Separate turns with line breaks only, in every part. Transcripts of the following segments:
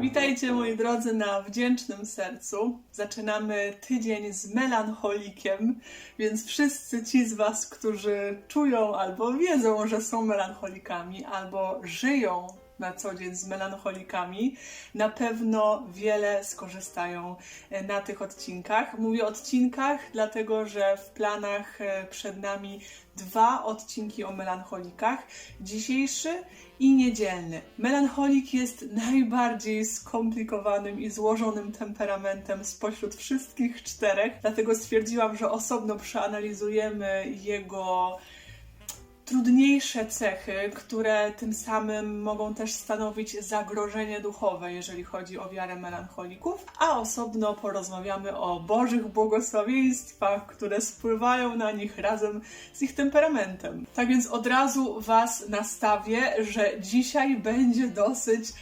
Witajcie moi drodzy na wdzięcznym sercu. Zaczynamy tydzień z melancholikiem, więc wszyscy ci z Was, którzy czują albo wiedzą, że są melancholikami, albo żyją na co dzień z melancholikami, na pewno wiele skorzystają e, na tych odcinkach. Mówię odcinkach, dlatego że w planach e, przed nami dwa odcinki o melancholikach. Dzisiejszy i niedzielny. Melancholik jest najbardziej skomplikowanym i złożonym temperamentem spośród wszystkich czterech, dlatego stwierdziłam, że osobno przeanalizujemy jego trudniejsze cechy, które tym samym mogą też stanowić zagrożenie duchowe, jeżeli chodzi o wiarę melancholików, a osobno porozmawiamy o Bożych błogosławieństwach, które spływają na nich razem z ich temperamentem. Tak więc od razu Was nastawię, że dzisiaj będzie dosyć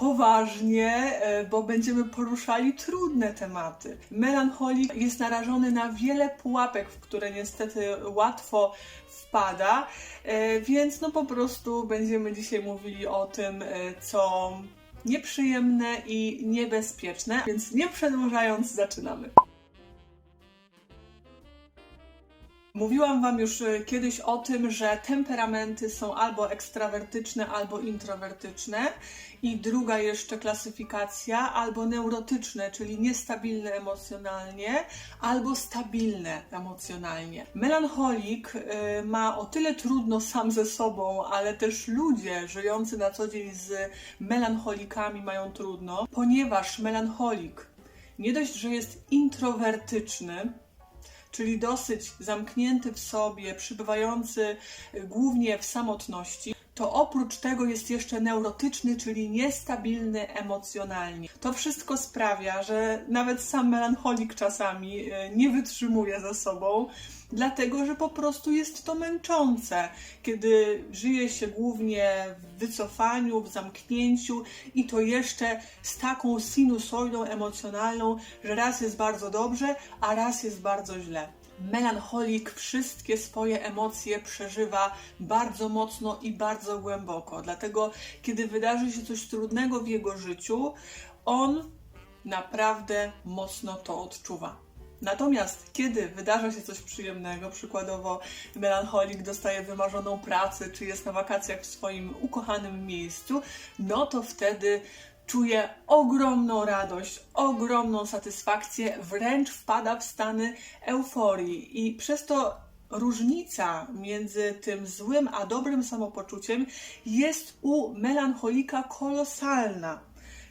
poważnie, e, bo będziemy poruszali trudne tematy. Melancholik jest narażony na wiele pułapek, w które niestety łatwo wpada, e, więc no po prostu będziemy dzisiaj mówili o tym, e, co nieprzyjemne i niebezpieczne, więc nie przedłużając, zaczynamy. Mówiłam Wam już e, kiedyś o tym, że temperamenty są albo ekstrawertyczne, albo introwertyczne. I druga jeszcze klasyfikacja, albo neurotyczne, czyli niestabilne emocjonalnie, albo stabilne emocjonalnie. Melancholik y, ma o tyle trudno sam ze sobą, ale też ludzie żyjący na co dzień z melancholikami mają trudno, ponieważ melancholik nie dość, że jest introwertyczny, czyli dosyć zamknięty w sobie, przybywający głównie w samotności, to oprócz tego jest jeszcze neurotyczny, czyli niestabilny emocjonalnie. To wszystko sprawia, że nawet sam melancholik czasami e, nie wytrzymuje ze sobą, dlatego że po prostu jest to męczące, kiedy żyje się głównie w wycofaniu, w zamknięciu i to jeszcze z taką sinusoidą emocjonalną, że raz jest bardzo dobrze, a raz jest bardzo źle melancholik wszystkie swoje emocje przeżywa bardzo mocno i bardzo głęboko. Dlatego, kiedy wydarzy się coś trudnego w jego życiu, on naprawdę mocno to odczuwa. Natomiast kiedy wydarza się coś przyjemnego, przykładowo melancholik dostaje wymarzoną pracę, czy jest na wakacjach w swoim ukochanym miejscu, no to wtedy czuje ogromną radość, ogromną satysfakcję, wręcz wpada w stany euforii i przez to różnica między tym złym a dobrym samopoczuciem jest u melancholika kolosalna.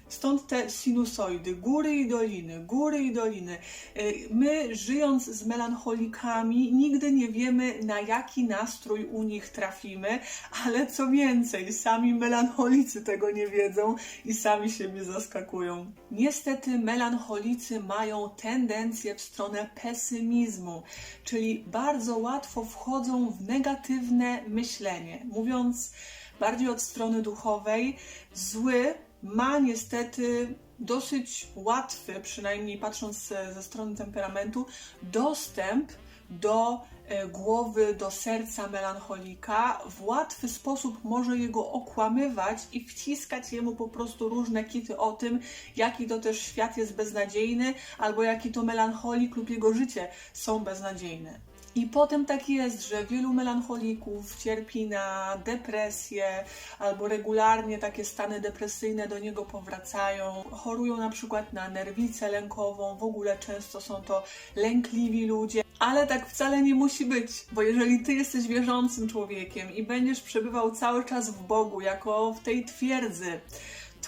Stąd te sinusoidy, góry i doliny, góry i doliny. Y, my, żyjąc z melancholikami, nigdy nie wiemy, na jaki nastrój u nich trafimy, ale co więcej, sami melancholicy tego nie wiedzą i sami siebie zaskakują. Niestety, melancholicy mają tendencję w stronę pesymizmu, czyli bardzo łatwo wchodzą w negatywne myślenie. Mówiąc bardziej od strony duchowej, zły ma niestety dosyć łatwy, przynajmniej patrząc ze strony temperamentu, dostęp do e, głowy, do serca melancholika. W łatwy sposób może jego okłamywać i wciskać jemu po prostu różne kity o tym, jaki to też świat jest beznadziejny, albo jaki to melancholik lub jego życie są beznadziejne. I potem tak jest, że wielu melancholików cierpi na depresję albo regularnie takie stany depresyjne do niego powracają. Chorują na przykład na nerwicę lękową, w ogóle często są to lękliwi ludzie. Ale tak wcale nie musi być, bo jeżeli ty jesteś wierzącym człowiekiem i będziesz przebywał cały czas w Bogu, jako w tej twierdzy,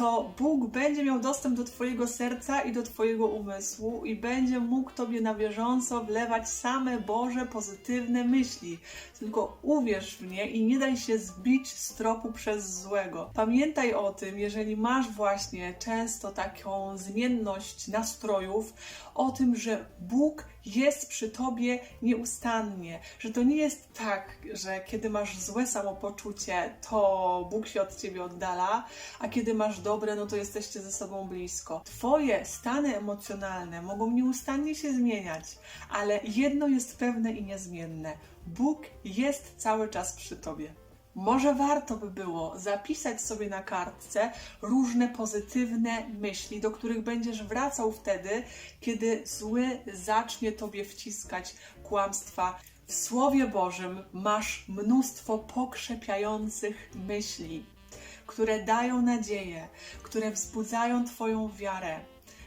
to Bóg będzie miał dostęp do Twojego serca i do Twojego umysłu i będzie mógł Tobie na bieżąco wlewać same Boże pozytywne myśli. Tylko uwierz w nie i nie daj się zbić z tropu przez złego. Pamiętaj o tym, jeżeli masz właśnie często taką zmienność nastrojów, o tym, że Bóg jest przy tobie nieustannie, że to nie jest tak, że kiedy masz złe samopoczucie, to Bóg się od ciebie oddala, a kiedy masz dobre, no to jesteście ze sobą blisko. Twoje stany emocjonalne mogą nieustannie się zmieniać, ale jedno jest pewne i niezmienne. Bóg jest cały czas przy tobie. Może warto by było zapisać sobie na kartce różne pozytywne myśli, do których będziesz wracał wtedy, kiedy zły zacznie tobie wciskać kłamstwa. W Słowie Bożym masz mnóstwo pokrzepiających myśli, które dają nadzieję, które wzbudzają Twoją wiarę,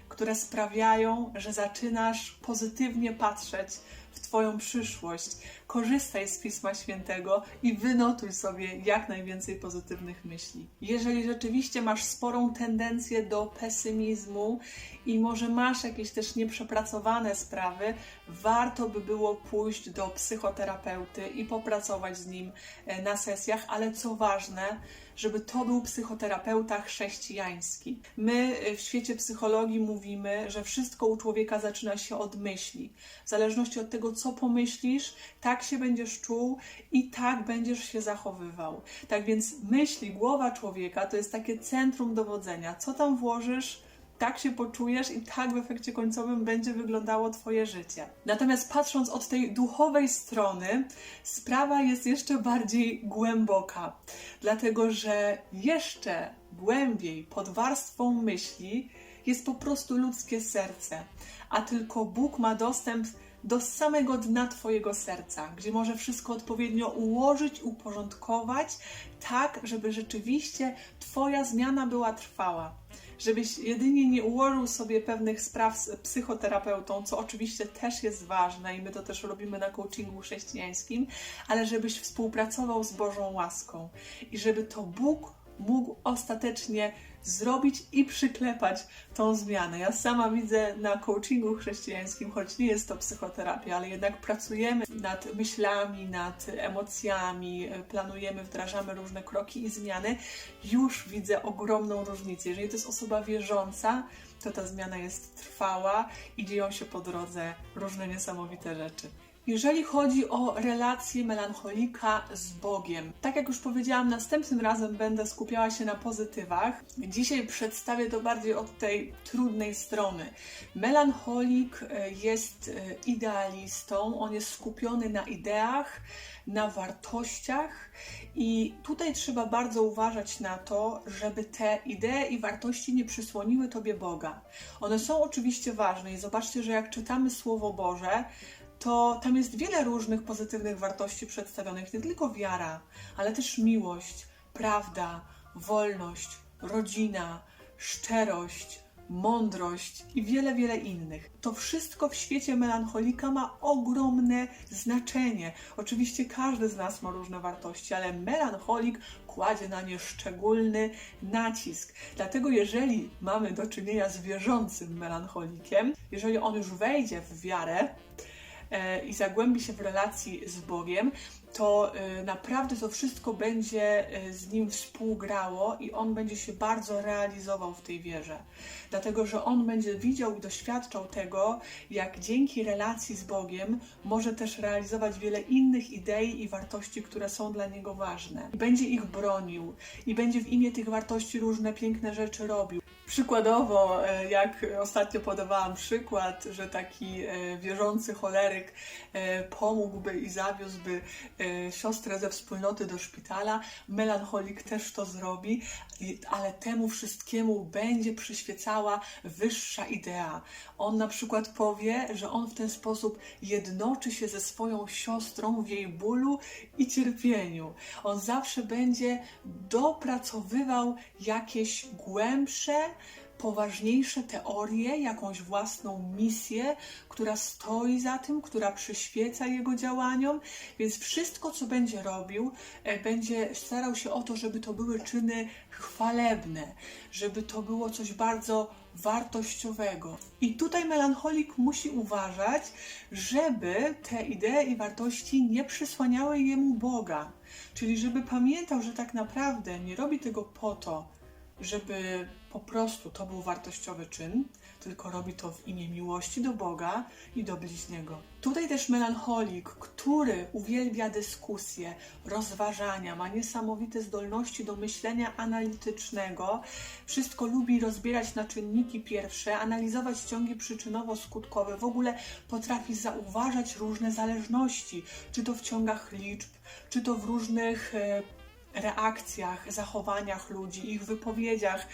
które sprawiają, że zaczynasz pozytywnie patrzeć w Twoją przyszłość. Korzystaj z Pisma Świętego i wynotuj sobie jak najwięcej pozytywnych myśli. Jeżeli rzeczywiście masz sporą tendencję do pesymizmu i może masz jakieś też nieprzepracowane sprawy, warto by było pójść do psychoterapeuty i popracować z nim e, na sesjach, ale co ważne, żeby to był psychoterapeuta chrześcijański. My e, w świecie psychologii mówimy, że wszystko u człowieka zaczyna się od myśli. W zależności od tego, co pomyślisz, tak się będziesz czuł i tak będziesz się zachowywał. Tak więc myśli, głowa człowieka to jest takie centrum dowodzenia. Co tam włożysz, tak się poczujesz i tak w efekcie końcowym będzie wyglądało Twoje życie. Natomiast patrząc od tej duchowej strony, sprawa jest jeszcze bardziej głęboka, dlatego że jeszcze głębiej pod warstwą myśli jest po prostu ludzkie serce, a tylko Bóg ma dostęp do samego dna Twojego serca, gdzie może wszystko odpowiednio ułożyć, uporządkować, tak, żeby rzeczywiście Twoja zmiana była trwała żebyś jedynie nie ułożył sobie pewnych spraw z psychoterapeutą, co oczywiście też jest ważne i my to też robimy na coachingu chrześcijańskim, ale żebyś współpracował z Bożą łaską i żeby to Bóg mógł ostatecznie zrobić i przyklepać tą zmianę. Ja sama widzę na coachingu chrześcijańskim, choć nie jest to psychoterapia, ale jednak pracujemy nad myślami, nad emocjami, planujemy, wdrażamy różne kroki i zmiany. Już widzę ogromną różnicę. Jeżeli to jest osoba wierząca, to ta zmiana jest trwała i dzieją się po drodze różne niesamowite rzeczy. Jeżeli chodzi o relację melancholika z Bogiem, tak jak już powiedziałam, następnym razem będę skupiała się na pozytywach. Dzisiaj przedstawię to bardziej od tej trudnej strony. Melancholik e, jest e, idealistą, on jest skupiony na ideach, na wartościach i tutaj trzeba bardzo uważać na to, żeby te idee i wartości nie przysłoniły Tobie Boga. One są oczywiście ważne i zobaczcie, że jak czytamy Słowo Boże, to tam jest wiele różnych pozytywnych wartości przedstawionych, nie tylko wiara, ale też miłość, prawda, wolność, rodzina, szczerość, mądrość i wiele, wiele innych. To wszystko w świecie melancholika ma ogromne znaczenie. Oczywiście każdy z nas ma różne wartości, ale melancholik kładzie na nie szczególny nacisk. Dlatego, jeżeli mamy do czynienia z wierzącym melancholikiem, jeżeli on już wejdzie w wiarę, i zagłębi się w relacji z Bogiem, to e, naprawdę to wszystko będzie e, z nim współgrało i on będzie się bardzo realizował w tej wierze. Dlatego, że on będzie widział i doświadczał tego, jak dzięki relacji z Bogiem może też realizować wiele innych idei i wartości, które są dla niego ważne. I będzie ich bronił i będzie w imię tych wartości różne piękne rzeczy robił. Przykładowo, e, jak ostatnio podawałam przykład, że taki e, wierzący choleryk e, pomógłby i zawiózłby siostrę ze wspólnoty do szpitala, melancholik też to zrobi, ale temu wszystkiemu będzie przyświecała wyższa idea. On na przykład powie, że on w ten sposób jednoczy się ze swoją siostrą w jej bólu i cierpieniu. On zawsze będzie dopracowywał jakieś głębsze, poważniejsze teorie, jakąś własną misję, która stoi za tym, która przyświeca jego działaniom, więc wszystko, co będzie robił, e, będzie starał się o to, żeby to były czyny chwalebne, żeby to było coś bardzo wartościowego. I tutaj melancholik musi uważać, żeby te idee i wartości nie przysłaniały jemu Boga. Czyli żeby pamiętał, że tak naprawdę nie robi tego po to, żeby po prostu to był wartościowy czyn, tylko robi to w imię miłości do Boga i do bliźniego. Tutaj też melancholik, który uwielbia dyskusje, rozważania, ma niesamowite zdolności do myślenia analitycznego, wszystko lubi rozbierać na czynniki pierwsze, analizować ciągi przyczynowo-skutkowe, w ogóle potrafi zauważać różne zależności, czy to w ciągach liczb, czy to w różnych e, reakcjach, zachowaniach ludzi, ich wypowiedziach.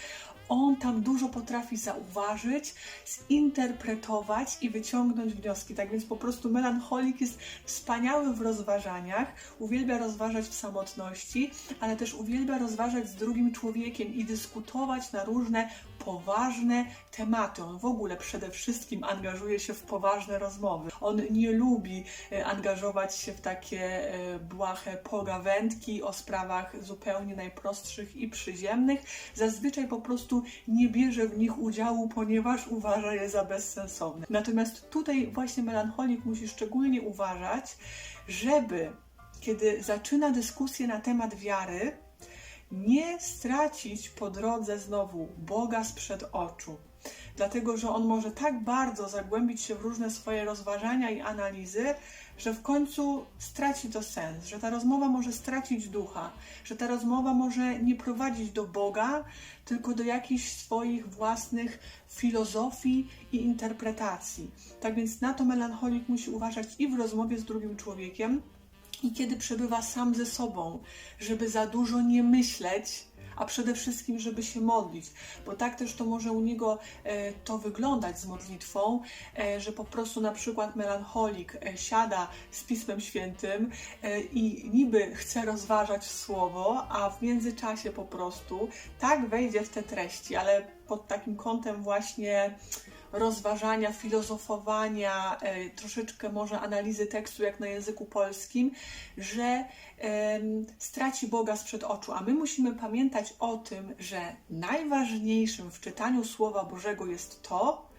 On tam dużo potrafi zauważyć, zinterpretować i wyciągnąć wnioski. Tak więc po prostu melancholik jest wspaniały w rozważaniach, uwielbia rozważać w samotności, ale też uwielbia rozważać z drugim człowiekiem i dyskutować na różne poważne tematy. On w ogóle przede wszystkim angażuje się w poważne rozmowy. On nie lubi e, angażować się w takie e, błahe pogawędki o sprawach zupełnie najprostszych i przyziemnych. Zazwyczaj po prostu nie bierze w nich udziału, ponieważ uważa je za bezsensowne. Natomiast tutaj właśnie melancholik musi szczególnie uważać, żeby kiedy zaczyna dyskusję na temat wiary, nie stracić po drodze znowu Boga sprzed oczu. Dlatego, że on może tak bardzo zagłębić się w różne swoje rozważania i analizy, że w końcu straci to sens, że ta rozmowa może stracić ducha, że ta rozmowa może nie prowadzić do Boga, tylko do jakichś swoich własnych filozofii i interpretacji. Tak więc na to melancholik musi uważać i w rozmowie z drugim człowiekiem, i kiedy przebywa sam ze sobą, żeby za dużo nie myśleć, a przede wszystkim, żeby się modlić, bo tak też to może u niego e, to wyglądać z modlitwą, e, że po prostu na przykład melancholik e, siada z Pismem Świętym i niby chce rozważać słowo, a w międzyczasie po prostu tak wejdzie w te treści, ale pod takim kątem właśnie rozważania, filozofowania, e, troszeczkę może analizy tekstu jak na języku polskim, że straci Boga sprzed oczu. A my musimy pamiętać o tym, że najważniejszym w czytaniu Słowa Bożego jest to,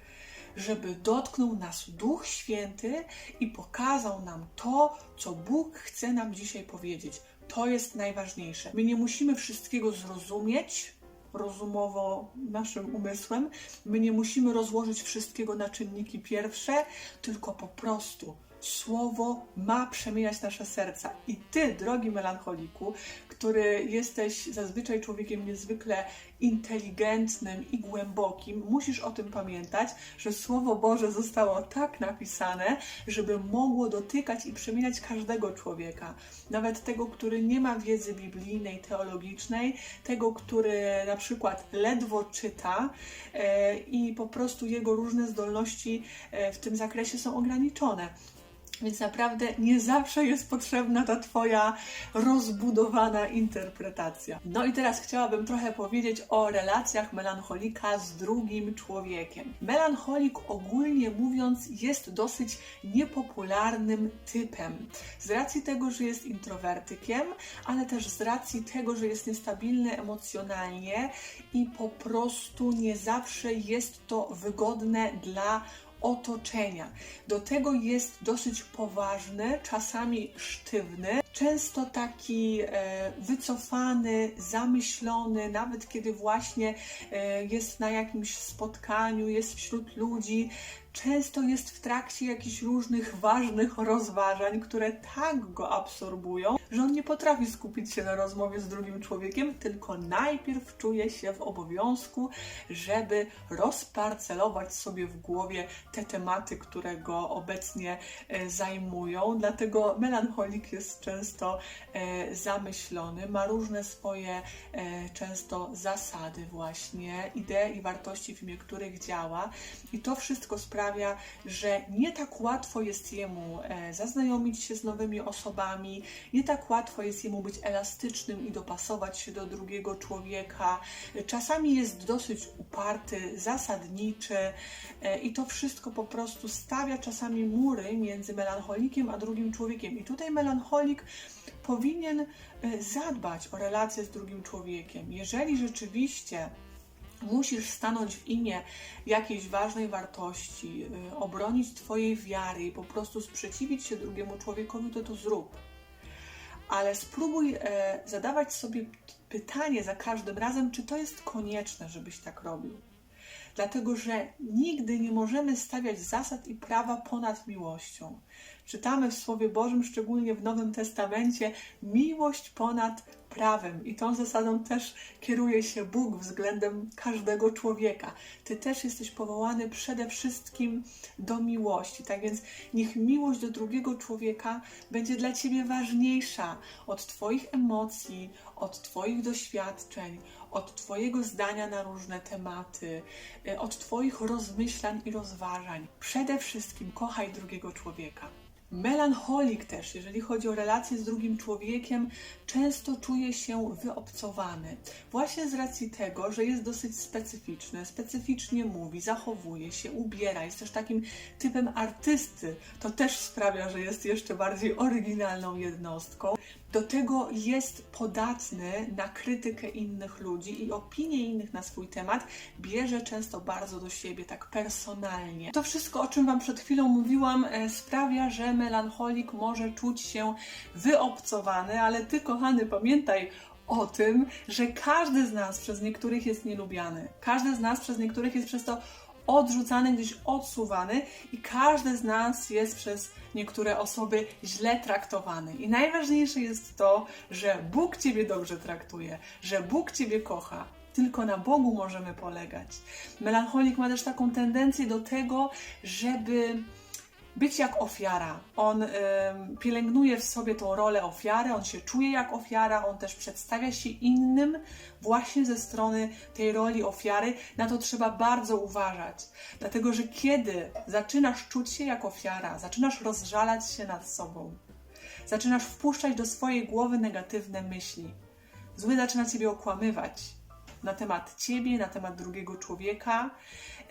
żeby dotknął nas Duch Święty i pokazał nam to, co Bóg chce nam dzisiaj powiedzieć. To jest najważniejsze. My nie musimy wszystkiego zrozumieć, rozumowo naszym umysłem. My nie musimy rozłożyć wszystkiego na czynniki pierwsze, tylko po prostu słowo ma przemieniać nasze serca. I ty, drogi melancholiku, który jesteś zazwyczaj człowiekiem niezwykle inteligentnym i głębokim, musisz o tym pamiętać, że Słowo Boże zostało tak napisane, żeby mogło dotykać i przemieniać każdego człowieka. Nawet tego, który nie ma wiedzy biblijnej, teologicznej, tego, który na przykład ledwo czyta e, i po prostu jego różne zdolności e, w tym zakresie są ograniczone. Więc naprawdę nie zawsze jest potrzebna ta Twoja rozbudowana interpretacja. No i teraz chciałabym trochę powiedzieć o relacjach melancholika z drugim człowiekiem. Melancholik ogólnie mówiąc jest dosyć niepopularnym typem. Z racji tego, że jest introwertykiem, ale też z racji tego, że jest niestabilny emocjonalnie i po prostu nie zawsze jest to wygodne dla otoczenia. Do tego jest dosyć poważny, czasami sztywny, często taki e, wycofany, zamyślony, nawet kiedy właśnie e, jest na jakimś spotkaniu, jest wśród ludzi, często jest w trakcie jakichś różnych ważnych rozważań, które tak go absorbują, że on nie potrafi skupić się na rozmowie z drugim człowiekiem, tylko najpierw czuje się w obowiązku, żeby rozparcelować sobie w głowie te tematy, które go obecnie e, zajmują. Dlatego melancholik jest często e, zamyślony, ma różne swoje e, często zasady, właśnie idee i wartości, w imię których działa, i to wszystko sprawia, że nie tak łatwo jest jemu zaznajomić się z nowymi osobami, nie tak łatwo jest jemu być elastycznym i dopasować się do drugiego człowieka. Czasami jest dosyć uparty, zasadniczy i to wszystko po prostu stawia czasami mury między melancholikiem a drugim człowiekiem. I tutaj melancholik powinien zadbać o relacje z drugim człowiekiem. Jeżeli rzeczywiście musisz stanąć w imię jakiejś ważnej wartości, obronić Twojej wiary i po prostu sprzeciwić się drugiemu człowiekowi, to to zrób. Ale spróbuj e, zadawać sobie pytanie za każdym razem, czy to jest konieczne, żebyś tak robił. Dlatego, że nigdy nie możemy stawiać zasad i prawa ponad miłością. Czytamy w Słowie Bożym, szczególnie w Nowym Testamencie, miłość ponad prawem. I tą zasadą też kieruje się Bóg względem każdego człowieka. Ty też jesteś powołany przede wszystkim do miłości. Tak więc niech miłość do drugiego człowieka będzie dla ciebie ważniejsza od Twoich emocji, od Twoich doświadczeń, od Twojego zdania na różne tematy, y, od Twoich rozmyślań i rozważań. Przede wszystkim kochaj drugiego człowieka. Melancholik też, jeżeli chodzi o relacje z drugim człowiekiem, często czuje się wyobcowany. Właśnie z racji tego, że jest dosyć specyficzny, specyficznie mówi, zachowuje się, ubiera, jest też takim typem artysty. To też sprawia, że jest jeszcze bardziej oryginalną jednostką. Do tego jest podatny na krytykę innych ludzi i opinię innych na swój temat bierze często bardzo do siebie, tak personalnie. To wszystko, o czym Wam przed chwilą mówiłam, e, sprawia, że melancholik może czuć się wyobcowany, ale Ty, kochany, pamiętaj o tym, że każdy z nas przez niektórych jest nielubiany. Każdy z nas przez niektórych jest przez to odrzucany, gdzieś odsuwany i każdy z nas jest przez niektóre osoby źle traktowany. I najważniejsze jest to, że Bóg Ciebie dobrze traktuje, że Bóg Ciebie kocha. Tylko na Bogu możemy polegać. Melancholik ma też taką tendencję do tego, żeby być jak ofiara. On ym, pielęgnuje w sobie tą rolę ofiary, on się czuje jak ofiara, on też przedstawia się innym właśnie ze strony tej roli ofiary. Na to trzeba bardzo uważać, dlatego że kiedy zaczynasz czuć się jak ofiara, zaczynasz rozżalać się nad sobą, zaczynasz wpuszczać do swojej głowy negatywne myśli, zły zaczyna ciebie okłamywać na temat ciebie, na temat drugiego człowieka.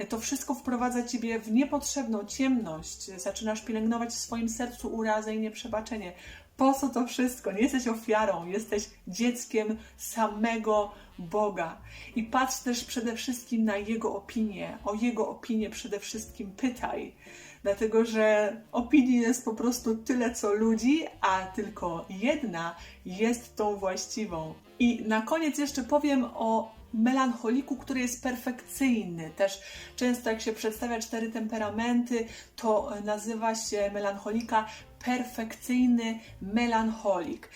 To wszystko wprowadza ciebie w niepotrzebną ciemność. Zaczynasz pielęgnować w swoim sercu urazę i nieprzebaczenie. Po co to wszystko? Nie jesteś ofiarą, jesteś dzieckiem samego Boga. I patrz też przede wszystkim na Jego opinię. O Jego opinię przede wszystkim pytaj. Dlatego, że opinii jest po prostu tyle co ludzi, a tylko jedna jest tą właściwą. I na koniec jeszcze powiem o melancholiku, który jest perfekcyjny. Też często jak się przedstawia cztery temperamenty, to nazywa się melancholika perfekcyjny melancholik.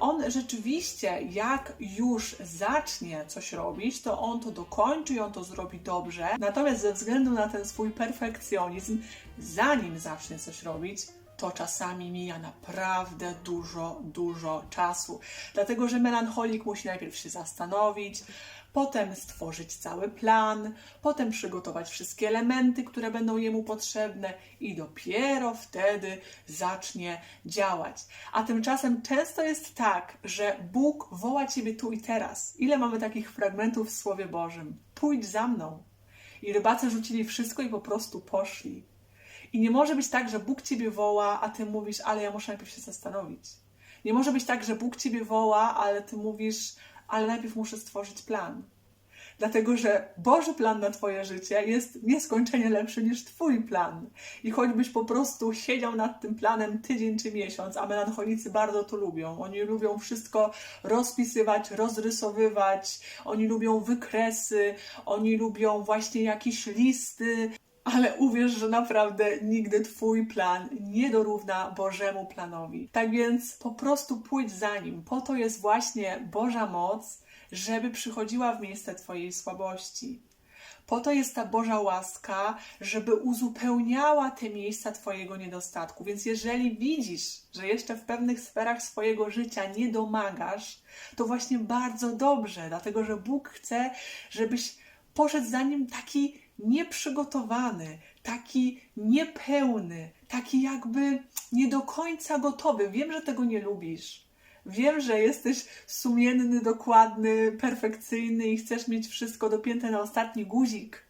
On rzeczywiście, jak już zacznie coś robić, to on to dokończy i on to zrobi dobrze. Natomiast ze względu na ten swój perfekcjonizm, zanim zacznie coś robić, to czasami mija naprawdę dużo, dużo czasu. Dlatego, że melancholik musi najpierw się zastanowić, potem stworzyć cały plan, potem przygotować wszystkie elementy, które będą jemu potrzebne i dopiero wtedy zacznie działać. A tymczasem często jest tak, że Bóg woła ciebie tu i teraz. Ile mamy takich fragmentów w Słowie Bożym? Pójdź za mną. I rybacy rzucili wszystko i po prostu poszli. I nie może być tak, że Bóg ciebie woła, a ty mówisz, ale ja muszę najpierw się zastanowić. Nie może być tak, że Bóg ciebie woła, ale ty mówisz, ale najpierw muszę stworzyć plan. Dlatego, że Boży plan na Twoje życie jest nieskończenie lepszy niż Twój plan. I choćbyś po prostu siedział nad tym planem tydzień czy miesiąc, a melancholicy bardzo to lubią. Oni lubią wszystko rozpisywać, rozrysowywać, oni lubią wykresy, oni lubią właśnie jakieś listy, ale uwierz, że naprawdę nigdy Twój plan nie dorówna Bożemu planowi. Tak więc po prostu pójdź za nim. Po to jest właśnie Boża moc, żeby przychodziła w miejsce Twojej słabości. Po to jest ta Boża łaska, żeby uzupełniała te miejsca Twojego niedostatku. Więc jeżeli widzisz, że jeszcze w pewnych sferach swojego życia nie domagasz, to właśnie bardzo dobrze, dlatego że Bóg chce, żebyś poszedł za nim taki nieprzygotowany, taki niepełny, taki jakby nie do końca gotowy. Wiem, że tego nie lubisz. Wiem, że jesteś sumienny, dokładny, perfekcyjny i chcesz mieć wszystko dopięte na ostatni guzik,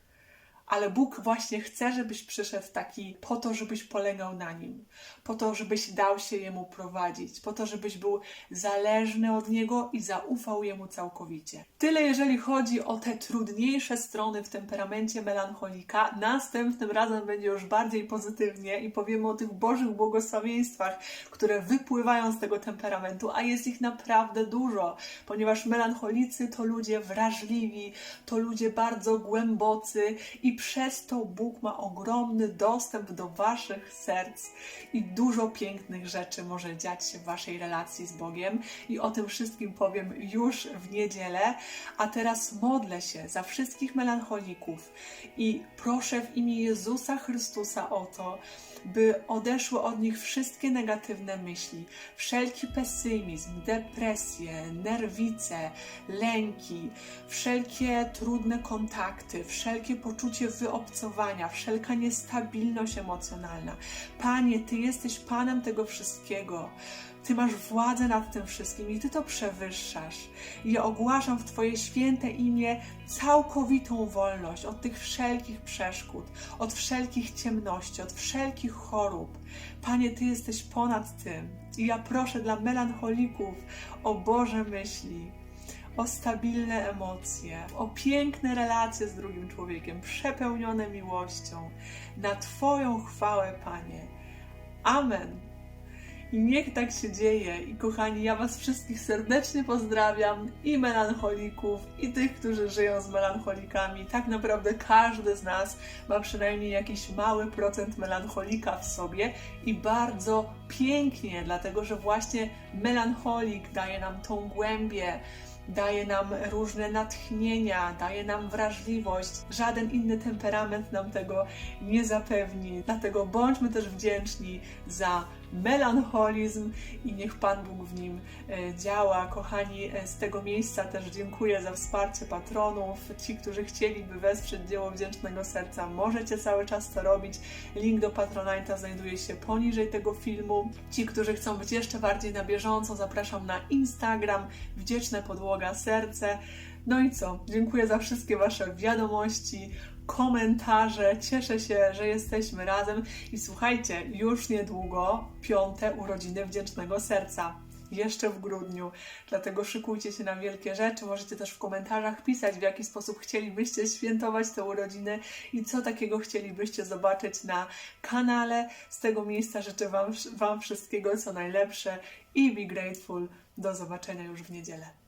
ale Bóg właśnie chce, żebyś przyszedł taki po to, żebyś polegał na nim, po to, żebyś dał się Jemu prowadzić, po to, żebyś był zależny od Niego i zaufał Jemu całkowicie. Tyle, jeżeli chodzi o te trudniejsze strony w temperamencie melancholika. Następnym razem będzie już bardziej pozytywnie i powiemy o tych Bożych błogosławieństwach, które wypływają z tego temperamentu, a jest ich naprawdę dużo, ponieważ melancholicy to ludzie wrażliwi, to ludzie bardzo głębocy i przez to Bóg ma ogromny dostęp do Waszych serc i dużo pięknych rzeczy może dziać się w Waszej relacji z Bogiem. I o tym wszystkim powiem już w niedzielę. A teraz modlę się za wszystkich melancholików i proszę w imię Jezusa Chrystusa o to, by odeszły od nich wszystkie negatywne myśli, wszelki pesymizm, depresje, nerwice, lęki, wszelkie trudne kontakty, wszelkie poczucie wyobcowania, wszelka niestabilność emocjonalna. Panie, Ty jesteś Panem tego wszystkiego. Ty masz władzę nad tym wszystkim i Ty to przewyższasz. I ja ogłaszam w Twoje święte imię całkowitą wolność od tych wszelkich przeszkód, od wszelkich ciemności, od wszelkich chorób. Panie, Ty jesteś ponad tym. I ja proszę dla melancholików o Boże myśli, o stabilne emocje, o piękne relacje z drugim człowiekiem, przepełnione miłością, na Twoją chwałę, Panie. Amen. I niech tak się dzieje. I kochani, ja Was wszystkich serdecznie pozdrawiam, i melancholików, i tych, którzy żyją z melancholikami. Tak naprawdę każdy z nas ma przynajmniej jakiś mały procent melancholika w sobie i bardzo pięknie, dlatego że właśnie melancholik daje nam tą głębię, daje nam różne natchnienia, daje nam wrażliwość. Żaden inny temperament nam tego nie zapewni. Dlatego bądźmy też wdzięczni za melancholizm i niech Pan Bóg w nim e, działa. Kochani, e, z tego miejsca też dziękuję za wsparcie patronów. Ci, którzy chcieliby wesprzeć dzieło Wdzięcznego Serca, możecie cały czas to robić. Link do Patronite'a znajduje się poniżej tego filmu. Ci, którzy chcą być jeszcze bardziej na bieżąco, zapraszam na Instagram Wdzięczne Podłoga Serce. No i co? Dziękuję za wszystkie Wasze wiadomości, komentarze. Cieszę się, że jesteśmy razem. I słuchajcie, już niedługo piąte urodziny Wdzięcznego Serca. Jeszcze w grudniu, dlatego szykujcie się na wielkie rzeczy. Możecie też w komentarzach pisać, w jaki sposób chcielibyście świętować te urodziny i co takiego chcielibyście zobaczyć na kanale. Z tego miejsca życzę Wam, wam wszystkiego co najlepsze i be grateful. Do zobaczenia już w niedzielę.